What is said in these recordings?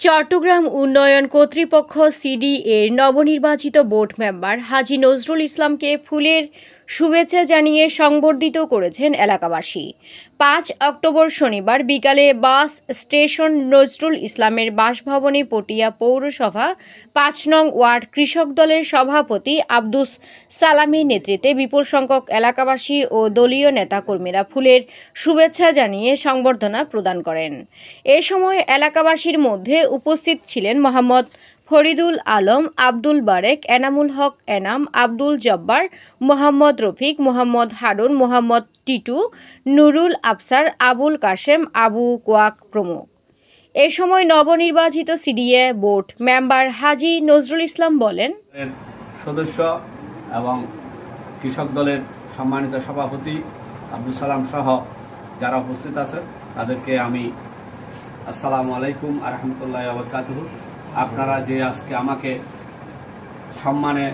চট্টগ্রাম উন্নয়ন কর্তৃপক্ষ সিডি এর নবনির্বাচিত বোর্ড মেম্বার হাজি নজরুল ইসলামকে ফুলের শুভেচ্ছা জানিয়ে সংবর্ধিত করেছেন এলাকাবাসী। পাঁচ অক্টোবর শনিবার বিকালে বাস স্টেশন নজরুল ইসলামের বাসভবনে পটিয়া পৌরসভা পাঁচ নং ওয়ার্ড কৃষক দলের সভাপতি আব্দুস সালামের নেতৃত্বে বিপুল সংখ্যক এলাকাবাসী ও দলীয় নেতাকর্মীরা ফুলের শুভেচ্ছা জানিয়ে সংবর্ধনা প্রদান করেন। এ সময় এলাকাবাসীর মধ্যে উপস্থিত ছিলেন মোহাম্মদ ফরিদুল আলম, আব্দুল বারেক, এনামুল হক এনাম, আব্দুল জব্বার, মোহাম্মদ রফিক, মোহাম্মদ হারুন, মোহাম্মদ টিটু, নুরুল আফসার, আবুল কাশেম, আবু কোয়াক প্রমুখ। এ সময় নবনির্বাচিত CDA board member Haji Nazrul Islam বলেন সদস্য এবং কৃষক দলের সম্মানিত সভাপতি আব্দুল সালাম সহ যারা উপস্থিত আছেন, তাদেরকে আমি আসসালামু আলাইকুম আরহামতুল্লাহ আবরকাতুহ আপনারা যে আজকে আমাকে সম্মানে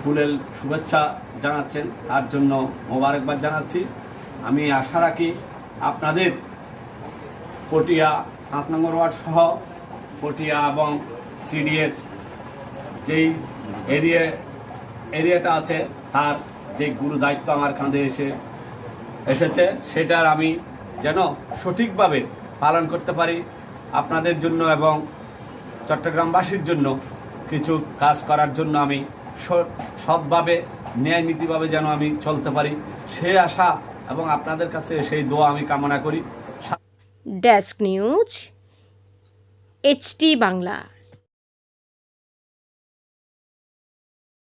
ফুলের শুভেচ্ছা জানাচ্ছেন, তার জন্য মোবারকবাদ জানাচ্ছি। আমি আশা রাখি আপনাদের পটিয়া পাঁচ নম্বর ওয়ার্ড সহ পটিয়া এবং সিডিএর যেই এরিয়া, এরিয়াটা আছে, তার যে গুরু দায়িত্ব আমার কাঁধে এসে, এসেছে, সেটার আমি যেন সঠিকভাবে পালন করতে পারি। আপনাদের জন্য এবং চট্টগ্রামবাসীর জন্য কিছু কাজ করার জন্য আমি সৎভাবে, ন্যায় নীতিভাবে যেন আমি চলতে পারি। সে আশা এবং আপনাদের কাছে সেই দোয়া আমি কামনা করি। Desk news HT Bangla.